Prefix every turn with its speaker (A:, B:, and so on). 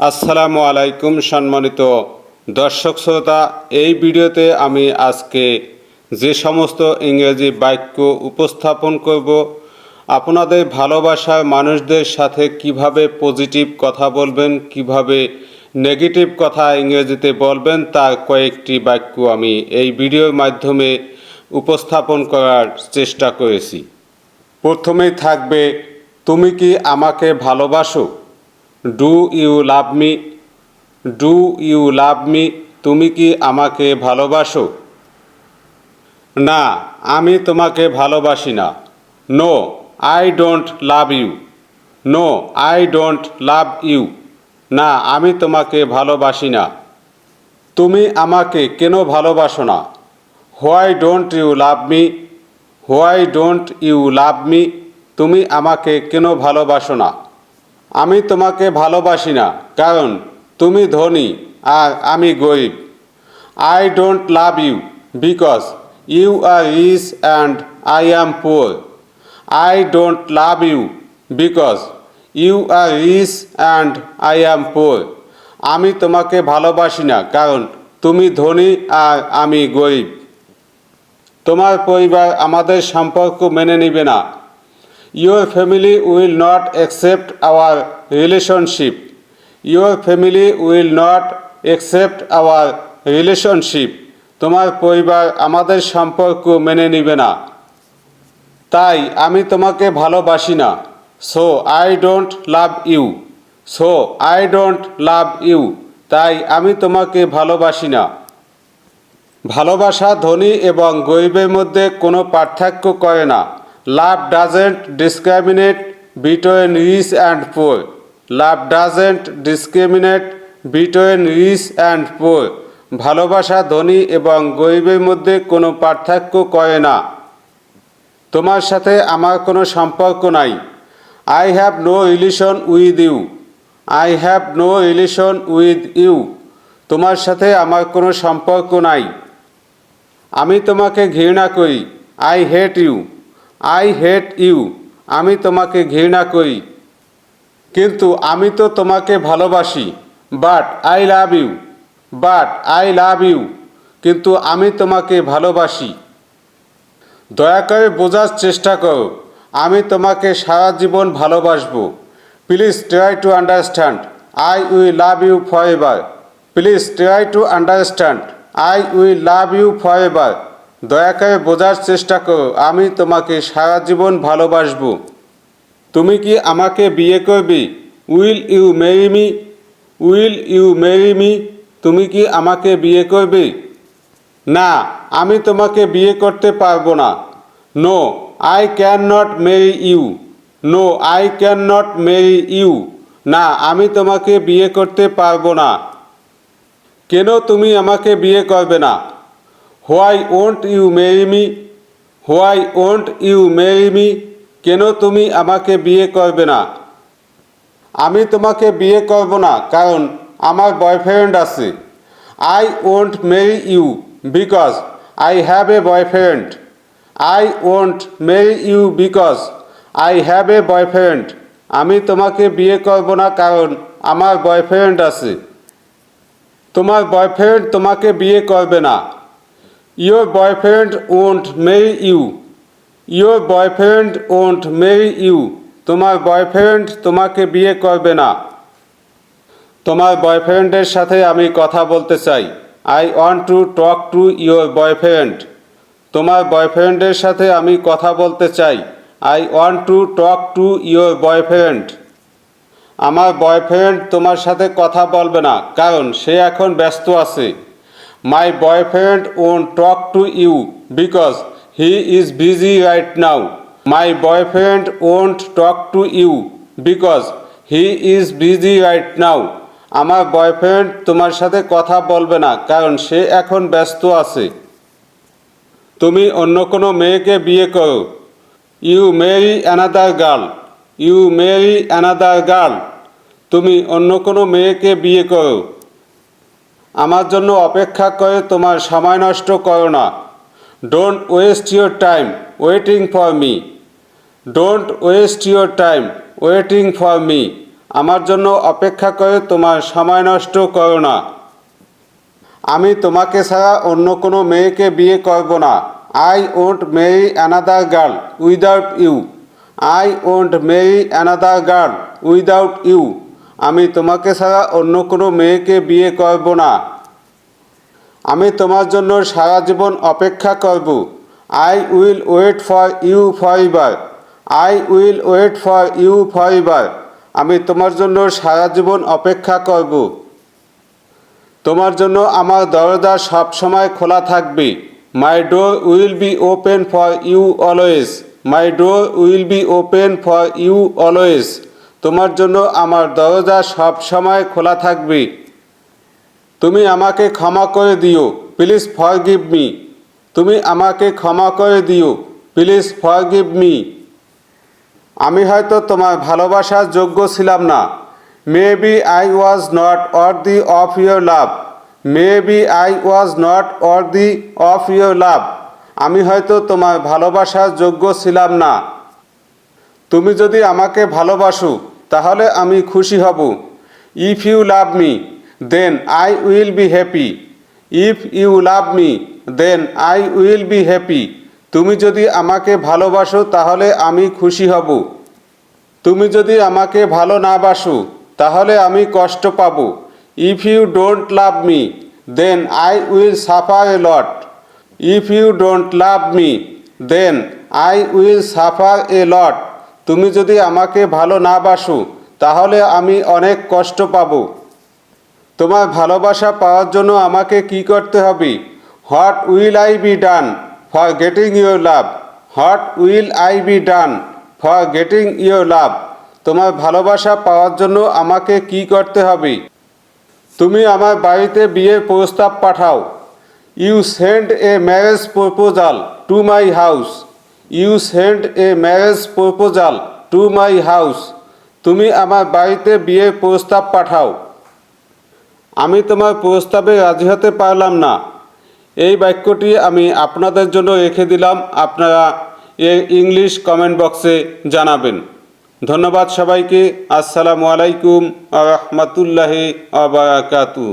A: আসসালামু আলাইকুম সম্মানিত দর্শক শ্রোতা, এই ভিডিওতে আমি আজকে যে সমস্ত ইংরেজি বাক্য উপস্থাপন করব, আপনাদের ভালোবাসার মানুষদের সাথে কীভাবে পজিটিভ কথা বলবেন, কীভাবে নেগেটিভ কথা ইংরেজিতে বলবেন, তার কয়েকটি বাক্য আমি এই ভিডিওর মাধ্যমে উপস্থাপন করার চেষ্টা করেছি। প্রথমেই থাকবে, তুমি কি আমাকে ভালোবাসো? Do you love me? Do you love me? তুমি কি আমাকে ভালোবাসো? না, আমি তোমাকে ভালোবাসি না। No, I don't love you. No, I don't love you. না, আমি তোমাকে ভালোবাসি না। তুমি আমাকে কেন ভালোবাসো না? Why don't you love me? Why don't you love me? তুমি আমাকে কেন ভালোবাসো না? আমি তোমাকে ভালোবাসি না, কারণ তুমি ধনী আর আমি গরিব। I don't love you because you are rich and I am poor I don't love you because you are rich and I am poor আমি তোমাকে ভালোবাসি না, কারণ তুমি ধনী আর আমি গরিব। তোমার পরিবার আমাদের সম্পর্ক মেনে নিবে না। Your family will not accept our relationship your family will not accept our relationship তোমার পরিবার আমাদের সম্পর্ক মেনে নিবে না। তাই আমি তোমাকে ভালোবাসি না। So I don't love you so I don't love you তাই আমি তোমাকে ভালোবাসি না। ভালোবাসা ধনী এবং গরিবের মধ্যে কোনো পার্থক্য করে না। Love doesn't discriminate between rich and poor love doesn't discriminate between rich and poor ভালোবাসা ধনী এবং গরিবের মধ্যে কোনো পার্থক্য করে না। তোমার সাথে আমার কোনো সম্পর্ক নাই। I have no relation with you I have no relation with you তোমার সাথে আমার কোনো সম্পর্ক নাই। আমি তোমাকে ঘৃণা করি। I hate you I hate you. আমি তোমাকে ঘৃণা করি। কিন্তু আমি তো তোমাকে ভালোবাসি। But I love you. But I love you. কিন্তু আমি তোমাকে ভালোবাসি। দয়া করে বোঝার চেষ্টা করো। আমি তোমাকে সারা জীবন ভালোবাসবো। Please try to understand. I will love you forever please try to understand. I will love you forever দয়া করে বোঝার চেষ্টা করো, আমি তোমাকে সারা জীবন ভালোবাসবো। তুমি কি আমাকে বিয়ে করবে? Will you marry me? Will you marry me? তুমি কি আমাকে বিয়ে করবে? না, আমি তোমাকে বিয়ে করতে পারব না। No, I can not marry you. No, I can not marry you. না, আমি তোমাকে বিয়ে করতে পারব না। কেন তুমি আমাকে বিয়ে করবে না? Why won't you marry me? Why won't you marry me? কেন তুমি আমাকে বিয়ে করবে না? আমি তোমাকে বিয়ে করব না, কারণ আমার বয়ফ্রেন্ড আছে। I won't marry you because I have a boyfriend. I won't marry you because I have a boyfriend. আমি তোমাকে বিয়ে করব না, কারণ আমার বয়ফ্রেন্ড আছে। তোমার বয়ফ্রেন্ড তোমাকে বিয়ে করবে না। Your boyfriend won't marry you your boyfriend won't marry you তোমার বয়ফ্রেন্ড তোমাকে বিয়ে করবে না। তোমার বয়ফ্রেন্ডের সাথে আমি কথা বলতে চাই। I want to talk to your boyfriend তোমার বয়ফ্রেন্ডের সাথে আমি কথা বলতে চাই। I want to talk to your boyfriend আমার বয়ফ্রেন্ড তোমার সাথে কথা বলবে না, কারণ সে এখন ব্যস্ত আছে। My boyfriend won't talk to you because he is busy right now my boyfriend won't talk to you because he is busy right now আমার বয়ফ্রেন্ড তোমার সাথে কথা বলবে না, কারণ সে এখন ব্যস্ত আছে। তুমি অন্য কোনো মেয়েকে বিয়ে করো। You marry another girl you marry another girl তুমি অন্য কোনো মেয়েকে বিয়ে করো। আমার জন্য অপেক্ষা করে তোমার সময় নষ্ট করো না। Don't waste your time waiting for me don't waste your time waiting for me আমার জন্য অপেক্ষা করে তোমার সময় নষ্ট করো না। আমি তোমাকে ছাড়া অন্য কোনো মেয়েকে বিয়ে করব না। I won't marry another girl without you I won't marry another girl without you আমি তোমাকে ছাড়া অন্য কোনো মেয়েকে বিয়ে করব না। আমি তোমার জন্য সারা জীবন অপেক্ষা করব। I will wait for you forever I will wait for you forever আমি তোমার জন্য সারা জীবন অপেক্ষা করব। তোমার জন্য আমার দরজা সবসময় খোলা থাকবে। My door will be open for you always my door will be open for you always তোমার জন্য আমার দরজা সবসময় খোলা থাকবে। তুমি আমাকে ক্ষমা করে দিও প্লিজ ফর গিভ মি তুমি আমাকে ক্ষমা করে দিও প্লিজ ফর গিভ মি আমি হয়তো তোমার ভালোবাসার যোগ্য ছিলাম না। Maybe I was not the of your love maybe I was not the of your love আমি হয়তো তোমার ভালোবাসার যোগ্য ছিলাম না। তুমি যদি আমাকে ভালোবাসো তাহলে আমি খুশি হব। If you love me then I will be happy if you love me then I will be happy তুমি যদি আমাকে ভালোবাসো, তাহলে আমি খুশি হব। তুমি যদি আমাকে ভালো না বাসো, তাহলে আমি কষ্ট পাব। If you don't love me then I will suffer a lot if you don't love me then I will suffer a lot তুমি যদি আমাকে ভালো না বাসো, তাহলে আমি অনেক কষ্ট পাব। তোমার ভালোবাসা পাওয়ার জন্য আমাকে কি করতে হবে? What will I be done for getting your love what will I be done for getting your love তোমার ভালোবাসা পাওয়ার জন্য আমাকে কি করতে হবে? তুমি আমার বাড়িতে বিয়ের প্রস্তাব পাঠাও। You send a marriage proposal to my house you send a marriage proposal to my house তুমি আমার বাড়িতে বিয়ের প্রস্তাব পাঠাও। আমি তোমার প্রস্তাবে রাজি হতে পারলাম না। এই বাক্যটি আমি আপনাদের জন্য রেখে দিলাম। আপনারা এর ইংলিশ কমেন্ট বক্সে জানাবেন। ধন্যবাদ সবাইকে। আসসালামু আলাইকুম আ আবরাকাতু